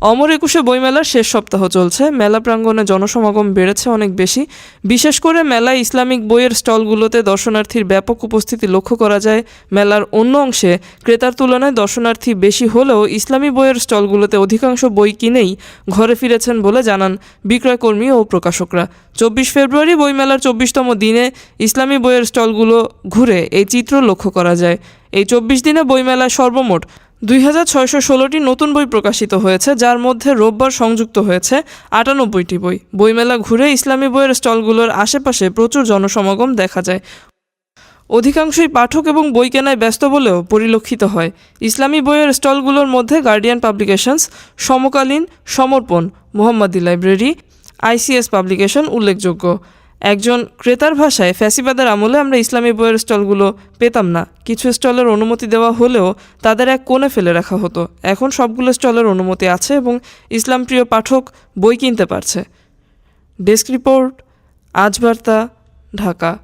অমর একুশে বইমেলার শেষ সপ্তাহ চলছে। মেলা প্রাঙ্গণে জনসমাগম বেড়েছে অনেক বেশি। বিশেষ করে মেলায় ইসলামিক বইয়ের স্টলগুলোতে দর্শনার্থীর ব্যাপক উপস্থিতি লক্ষ্য করা যায়। মেলার অন্য অংশে ক্রেতার তুলনায় দর্শনার্থী বেশি হলেও ইসলামী বইয়ের স্টলগুলোতে অধিকাংশ বই কিনেই ঘরে ফিরেছেন বলে জানান বিক্রয়কর্মী ও প্রকাশকরা। চব্বিশ ফেব্রুয়ারি বইমেলার চব্বিশতম দিনে ইসলামী বইয়ের স্টলগুলো ঘুরে এই চিত্র লক্ষ্য করা যায়। এই চব্বিশ দিনে বইমেলায় সর্বমোট দুই হাজার ছয়শো ষোলোটি নতুন বই প্রকাশিত হয়েছে, যার মধ্যে রোববার সংযুক্ত হয়েছে আটানব্বইটি বই। বইমেলা ঘুরে ইসলামী বইয়ের স্টলগুলোর আশেপাশে প্রচুর জনসমাগম দেখা যায়। অধিকাংশই পাঠক এবং বই কেনায় ব্যস্ত বলেও পরিলক্ষিত হয়। ইসলামী বইয়ের স্টলগুলোর মধ্যে গার্ডিয়ান পাবলিকেশনস, সমকালীন সমর্পণ, মোহাম্মদী লাইব্রেরি, আইসিএস পাবলিকেশন উল্লেখযোগ্য। একজন ক্রেতার ভাষায় ফ্যাসিবাদের আমলে আমরা ইসলামী বইয়ের স্টলগুলো পেতাম না। কিছু স্টলের অনুমতি দেওয়া হলেও তাদের এক কোণে ফেলে রাখা হতো। এখন সবগুলো স্টলের অনুমতি আছে এবং ইসলাম প্রিয় পাঠক বই কিনতে পারছে। Desk report, Ajbarta, Dhaka.